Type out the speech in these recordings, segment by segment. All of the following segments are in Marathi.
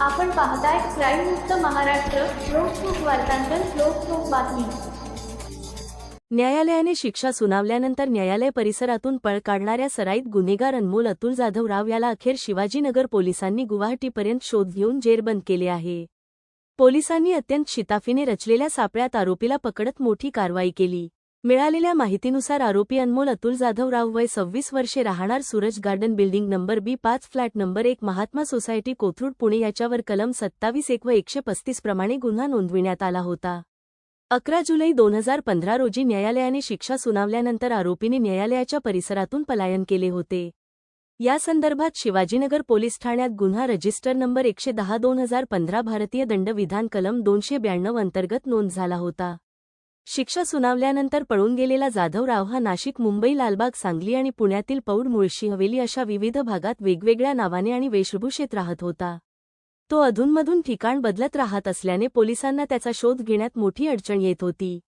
आपण पाहताय क्राईम मुक्त महाराष्ट्र लोकसुख वार्तांकन लोकसुख बातमी. न्यायालयाने शिक्षा सुनावल्यानंतर न्यायालय परिसरातून पळ काढणाऱ्या सराईत गुन्हेगार अनमोल अतुल जाधव राव याला अखेर शिवाजीनगर पोलिसांनी गुवाहाटीपर्यंत शोध घेऊन जेरबंद केले आहे. पोलिसांनी अत्यंत शिताफीने रचलेल्या सापळ्यात आरोपीला पकडत मोठी कारवाई केली. मिळालेल्या माहितीनुसार आरोपी अनमोल अतुल जाधव राव वय सव्वीस वर्षे राहणार Suraj garden building number B पाच फ्लॅट नंबर एक महात्मा सोसायटी कोथरूड पुणे याच्यावर कलम सत्तावीस एक व एकशे पस्तीस प्रमाणे गुन्हा नोंदविण्यात आला होता. अकरा जुलै दोन हजार पंधरा रोजी न्यायालयाने शिक्षा सुनावल्यानंतर आरोपीने न्यायालयाच्या परिसरातून पलायन केले होते. या संदर्भात शिवाजीनगर पोलीस ठाण्यात गुन्हा रजिस्टर नंबर एकशे दहा दोन हजार पंधरा भारतीय दंडविधान कलम दोनशे ब्याण्णव अंतर्गत नोंद झाला होता. शिक्षा सुनावल्यानंतर पळून गेलेला जाधवराव हा नाशिक मुंबई लालबाग सांगली आणि पुण्यातील पौड मुळशी हवेली अशा विविध भागात वेगवेगळ्या नावाने आणि वेशभूषेत राहत होता. तो अधूनमधून ठिकाण बदलत राहत असल्याने पोलिसांना त्याचा शोध घेण्यात मोठी अडचण येत होती.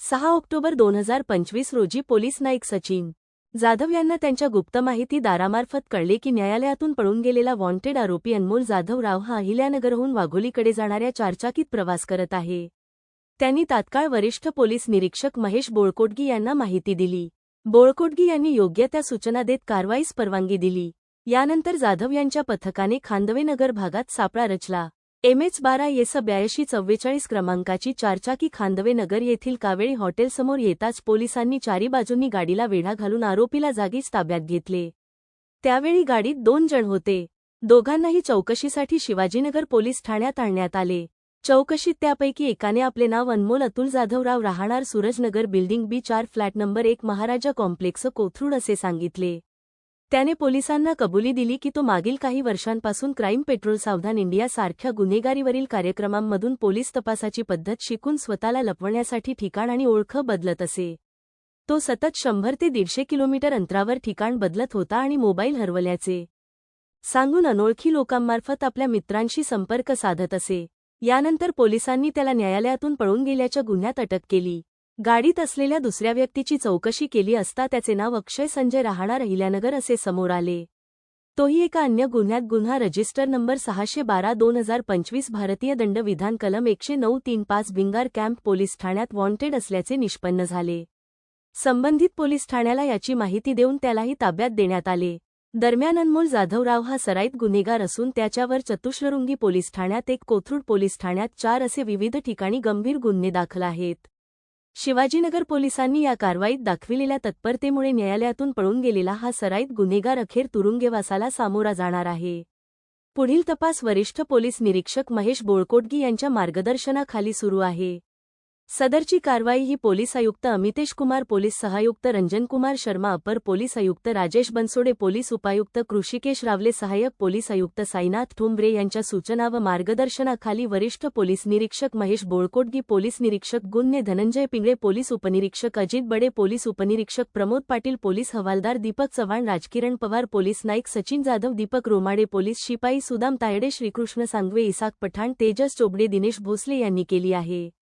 सहा ऑक्टोबर दोन हजार पंचवीस रोजी पोलीस नाईक सचिन जाधव यांना त्यांच्या गुप्त माहिती दारामार्फत कळले की न्यायालयातून पळून गेलेला वॉन्टेड आरोपी अनमोल जाधवराव हा अहिल्यानगरहून वाघोलीकडे जाणाऱ्या चारचाकीत प्रवास करत आहे. त्यांनी तात्काळ वरिष्ठ पोलीस निरीक्षक महेश बोळकोटगी यांना माहिती दिली. बोळकोटगी यांनी योग्य त्या सूचना देत कारवाईस परवानगी दिली. यानंतर जाधव यांच्या पथकाने खांदवेनगर भागात सापळा रचला. एमएच बारा येस ब्याऐंशी चव्वेचाळीस क्रमांकाची चारचाकी खांदवेनगर येथील कावेळी हॉटेलसमोर येताच पोलिसांनी चारी बाजूंनी गाडीला वेढा घालून आरोपीला जागीच ताब्यात घेतले. त्यावेळी गाडीत दोन जण होते. दोघांनाही चौकशीसाठी शिवाजीनगर पोलीस ठाण्यात आणण्यात आले. चौकशीत त्यापैकी एकाने आपले नाव अनमोल अतुल जाधवराव राहणार सूरजनगर बिल्डिंग बी चार फ्लॅट नंबर एक महाराजा कॉम्प्लेक्स कोथरूड असे सांगितले. त्याने पोलिसांना कबुली दिली की तो मागील काही वर्षांपासून क्राईम पेट्रोल सावधान इंडिया सारख्या गुन्हेगारीवरील कार्यक्रमांमधून पोलीस तपासाची पद्धत शिकून स्वतःला लपवण्यासाठी ठिकाण आणि ओळख बदलत असे. तो सतत शंभर ते दीडशे किलोमीटर अंतरावर ठिकाण बदलत होता आणि मोबाईल हरवल्याचे. सांगून अनोळखी लोकांमार्फत आपल्या मित्रांशी संपर्क साधत असे. यानंतर पोलिसांनी त्याला न्यायालयातून पळून गेल्याच्या गुन्ह्यात अटक केली. गाडीत असलेल्या दुसऱ्या व्यक्तीची चौकशी केली असता त्याचे नाव अक्षय संजय राहणार अहिल्यानगर असे समोर आले. तोही एका अन्य गुन्ह्यात गुन्हा रजिस्टर नंबर सहाशे बारा दोन हजार पंचवीस भारतीय दंडविधान कलम एकशे नऊ तीन पाच बिंगार कॅम्प पोलीस ठाण्यात वॉन्टेड असल्याचे निष्पन्न झाले. संबंधित पोलीस ठाण्याला याची माहिती देऊन त्यालाही ताब्यात देण्यात आले. दरम्यान अनमोल जाधवराव हा सराईत गुन्हेगार असून त्याच्यावर चतुश्ररुंगी पोलीस ठाण्यात एक कोथरूड पोलीस ठाण्यात चार असे विविध ठिकाणी गंभीर गुन्हे दाखल आहेत. शिवाजीनगर पोलिसांनी या कारवाईत दाखविलेल्या तत्परतेमुळे न्यायालयातून पळून गेलेला हा सराईत गुन्हेगार अखेर तुरुंगेवासाला सामोरा जाणार आहे. पुढील तपास वरिष्ठ पोलीस निरीक्षक महेश बोळकोटगी यांच्या मार्गदर्शनाखाली सुरू आहे. सदरची कारवाई ही पोलीस आयुक्त अमितेश कुमार पोलीस सहायुक्त रंजन कुमार शर्मा अपर पोलीस आयुक्त राजेश बनसोडे पोलीस उपायुक्त कृषिकेश रावले सहाय्यक पोलीस आयुक्त साईनाथ ठोंबरे यांच्या सूचना व मार्गदर्शनाखाली वरिष्ठ पोलीस निरीक्षक महेश बोळकोटगी पोलीस निरीक्षक गुन्हे धनंजय पिंगळे पोलीस उपनिरीक्षक अजित बडे पोलीस उपनिरीक्षक प्रमोद पाटील पोलीस हवालदार दीपक चव्हाण राजकिरण पवार पोलीस नाईक सचिन जाधव दीपक रोमाडे पोलीस शिपाई सुदाम तायडे श्रीकृष्ण सांगवे इसाक पठाण तेजस चोबडे दिनेश भोसले यांनी केली आहे.